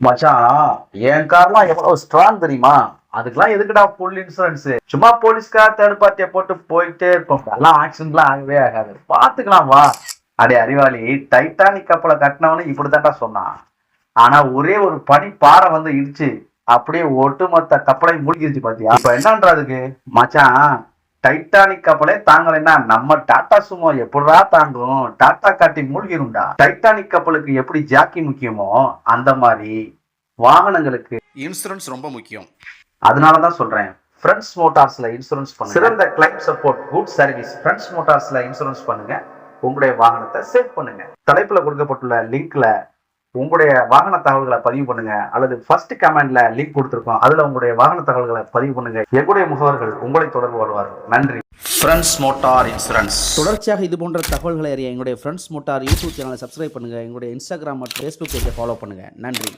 மச்சான் என் கார்லாம் எவ்வளவு ஸ்ட்ராங் தெரியுமா? அதுக்கெல்லாம் எதுக்குடா ஃபுல் இன்சூரன்ஸ் சும்மா போலீஸ்கார் தேர்ட் பார்ட்டியை போட்டு போயிட்டே இருப்போம். அதெல்லாம் ஆக்சிடென்ட்லாம் ஆகவே ஆகாது. பாத்துக்கலாம் வா. அடே அறிவாளி டைட்டானிக் கப்பலை கட்டினவனு இப்படித்தான்டா சொன்னான். ஆனா ஒரே ஒரு பனி பாறை வந்து இடிச்சு அப்படியே ஒட்டுமொத்த கப்பலை மூழ்கிருச்சு பாத்தியா? இப்ப என்னன்றா அதுக்கு? மச்சான் டைட்டானிக் கப்பலே தாங்கலைன்னா நம்ம டாடா சுமோ எப்படிடா தாங்கும்? டாடா காட்டி மூழ்கிரும்டா. டைட்டானிக் கப்பலுக்கு எப்படி ஜாக்கி முக்கியமோ அந்த மாதிரி வாகனங்களுக்கு இன்சூரன்ஸ் ரொம்ப முக்கியம். அதனாலதான் சொல்றேன். ஃப்ரெண்ட்ஸ் மோட்டார்ஸ்ல இன்சூரன்ஸ் பண்ணுங்க. சிறந்த claim support good service friends மோட்டார்ஸ்ல insurance பண்ணுங்க. உங்களுடைய வாகனத்தை சேவ் பண்ணுங்க. தலைப்புல கொடுக்கப்பட்டுள்ள லிங்க்ல உங்களுடைய வாகன தகவல்களை பதிவு பண்ணுங்க. அல்லது ஃபர்ஸ்ட் கமெண்ட்ல லிங்க் கொடுத்துருக்கோம். அதுல உங்களுடைய வாகன தகவல்களை பதிவு பண்ணுங்க. எங்களுடைய முகவர்கள் உங்களை தொடர்பு வருவார்கள் நன்றி. ஃப்ரெண்ட்ஸ் மோட்டார் இன்சூரன்ஸ் தொடர்ச்சியாக இது போன்ற தகவல்களை அறிய எங்களுடைய ஃப்ரெண்ட்ஸ் மோட்டார் யூடியூப் சேனலை சப்ஸ்கிரைப் பண்ணுங்கள் எங்களுடைய இன்ஸ்டாகிராம் மற்றும் ஃபேஸ்புக் பேஜை ஃபாலோ பண்ணுங்கள் நன்றி.